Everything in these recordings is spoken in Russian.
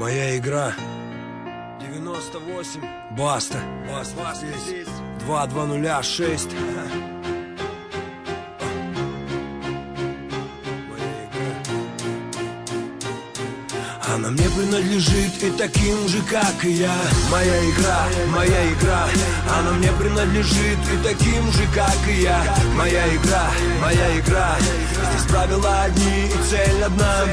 Моя игра. 98 Баста. Бас, бас, здесь. 2206 Моя игра Она мне принадлежит и таким же, как и я. Моя игра, моя игра. Она мне принадлежит и таким же, как и я. Моя игра, моя игра. Здесь правила одни и цель одна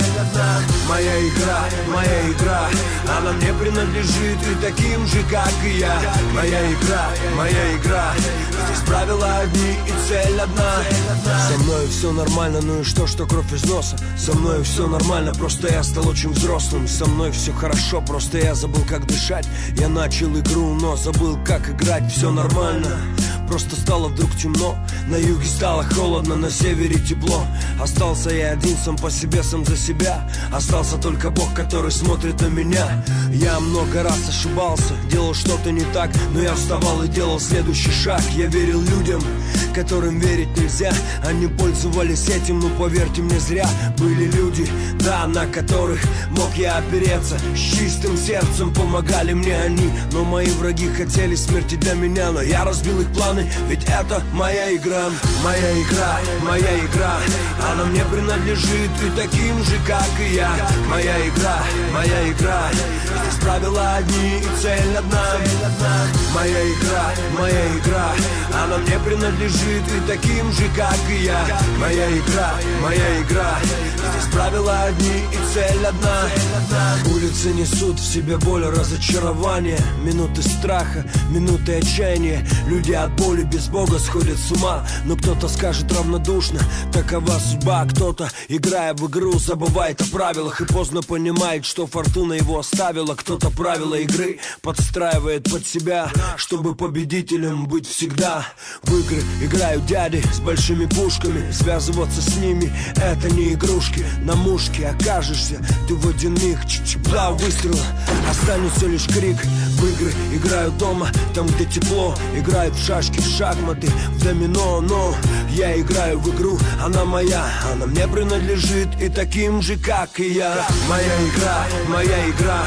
Моя игра, моя игра. Она мне принадлежит и таким же, как и я. Моя игра, моя игра. Здесь правила одни и цель одна. Со мной все нормально, ну и что, что кровь из носа? Со мной все нормально, просто я стал очень взрослым. Со мной все хорошо, просто я забыл, как дышать. Я начал игру, но забыл, как играть. Все нормально Просто стало вдруг темно. На юге стало холодно, на севере тепло. Остался я один сам по себе, сам за себя. Остался только Бог, который смотрит на меня. Я много раз ошибался, делал что-то не так Но я вставал и делал следующий шаг. Я верил людям, которым верить нельзя. Они пользовались этим, но поверьте мне зря. Были люди, да, на которых мог я опереться. С чистым сердцем помогали мне они. Но мои враги хотели смерти для меня Но я разбил их планы, ведь это моя игра Моя игра, моя игра. Она мне принадлежит и таким же, как и я. Моя игра, моя игра. Здесь правила одни и цель одна. Моя игра, моя игра. Она мне принадлежит и таким же, как и я. Моя игра, моя игра Здесь правила одни и цель одна. Улицы несут в себе боль, разочарование Минуты страха, минуты отчаяния. Люди от боли без Бога сходят с ума. Но кто-то скажет равнодушно Такова судьба, кто-то, играя в игру Забывает о правилах и поздно понимает Что фортуна его оставила. Кто-то правила игры подстраивает под себя Чтобы победителем быть всегда. В игры играют дяди с большими пушками Связываться с ними это не игрушки На мушке окажешься. Ты в миг Чичипла выстрела. Останется лишь крик. В игры играют дома. Там где тепло Играют в шашки, в шахматы В домино, но Я играю в игру. Она моя. Она мне принадлежит. И таким же, как и я. Моя игра, моя игра.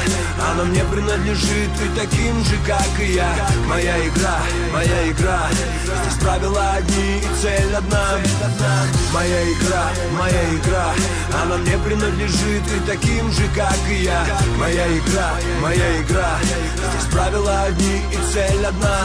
Она мне принадлежит. И таким же, как и я. Моя игра, моя игра Здесь правила одни и цель одна. Моя игра, моя игра Она мне принадлежит И таким же, как и я. Моя игра, моя игра. Здесь правила одни и цель одна